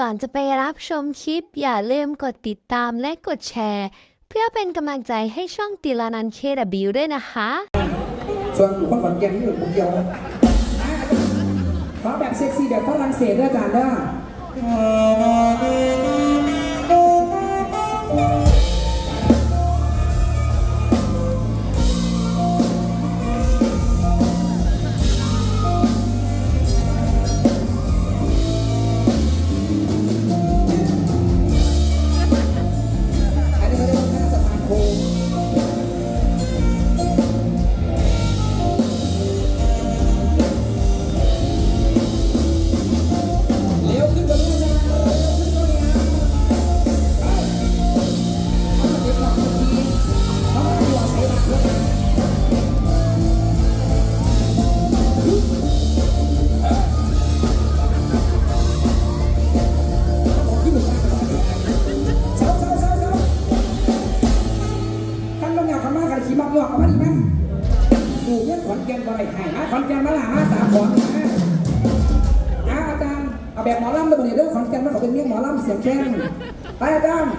ก่อนจะไปรับชมคลิป อย่าลืมกดติดตามและกดแชร์ เพื่อเป็นกำลังใจให้ช่องติลานันเคดบิวด้วยนะคะ ส่วนคนขอนแก่นที่อยู่คนเดียวอะขอแบบเซ็กซี่แบบฝรั่งเศสด้วยอาจารย์ด้วย แก่นบ่ได้ให้มาขอนแก่นมาละมาสามขอนนะอาอาจารย์เอาแบบหมอลำเลยบ่เนี่ยเด้อขอนแก่นมันเขาเป็นเมียหมอลำเสียงแข้งไปอาจารย์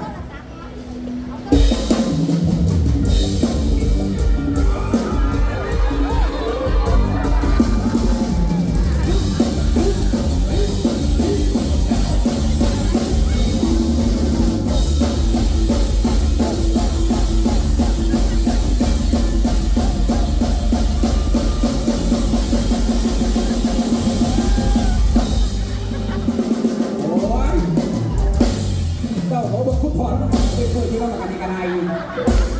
เจ้บอกคุณพ่อแล้วมันเคยเคยที่ว่ากันในกระได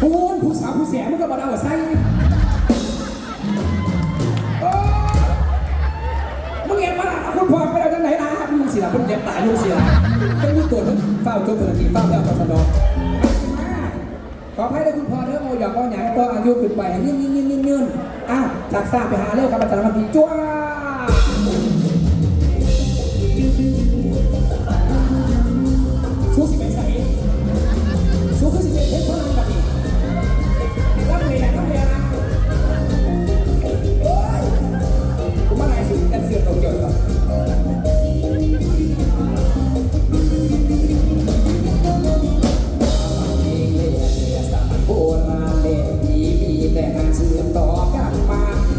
ผู้นผู้สาวผู้เสียมันก็บ่ได้เอาใส่มึงเห็นมาละคุณพ่อไปเอาจากไหนนะยุ่งเสียคุณเจ็บตายยุ่งเสียต้องยุ่งตัวนึงเฝ้าจบธุรกิจเฝ้าแล้วตลอดขอให้ได้คุณพ่อเด้อโมอยากเอาหยังก็อายุขึ้นไปยืนยืนยืนยืนยืนอ้าวจากทราบไปหาเรื่องคำอาจารย์มาพีจ้า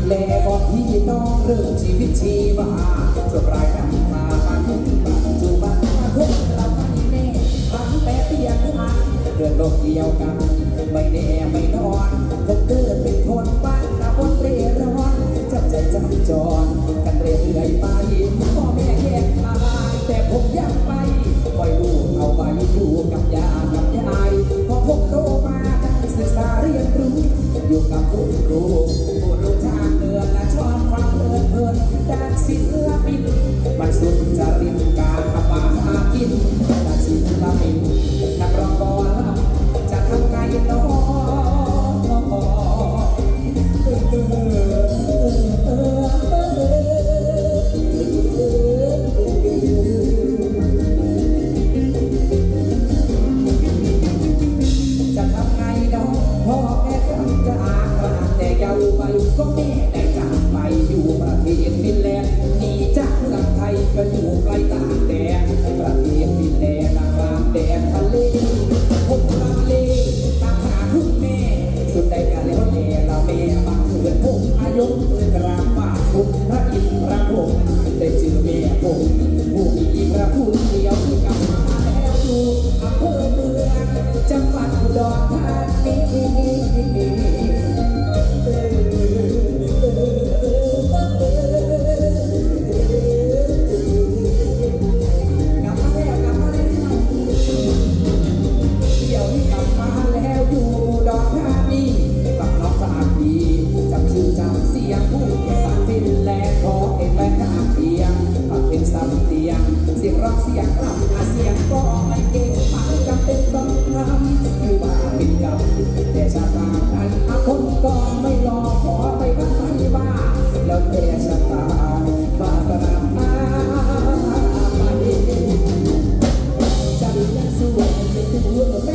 แลบอกพี่น้องเรื่องชีวิตชีวาจบรายการมามาถึงปัจจุบันมาพบเราไม่แน่ฟังแป๊บเดียวผ่านเดือนโลกเดียวกัน ไม่แน่ไม่นอนผมเกิดเป็นคนบ้า ไทยก็อยู่ไกลต่างแดนประเทศฟินแลนด์กลางแดนทะเลผมลังเลตามหาคุณแม่ สุดใดกันแล้วแม่ละแม่บางเกิดผมอายุเมื่อกราบป่าผมพระอินทร์พระพรหมได้เจอแม่ผมผู้มีพระคุณเดียวที่กลับมาแล้วอยู่อำเภอเมืองจังหวัดอุดรธานี สียงลำเสียงก็ไม่เก่งฟังจำเป็นต้องทำคือว่าเป็นกรรมแต่ชาตานั้นคนก็ไม่รอขอไปบ้านที่ว่า แล้วแต่ชาตาบาสนามาดีฉันยังสวยยังตัว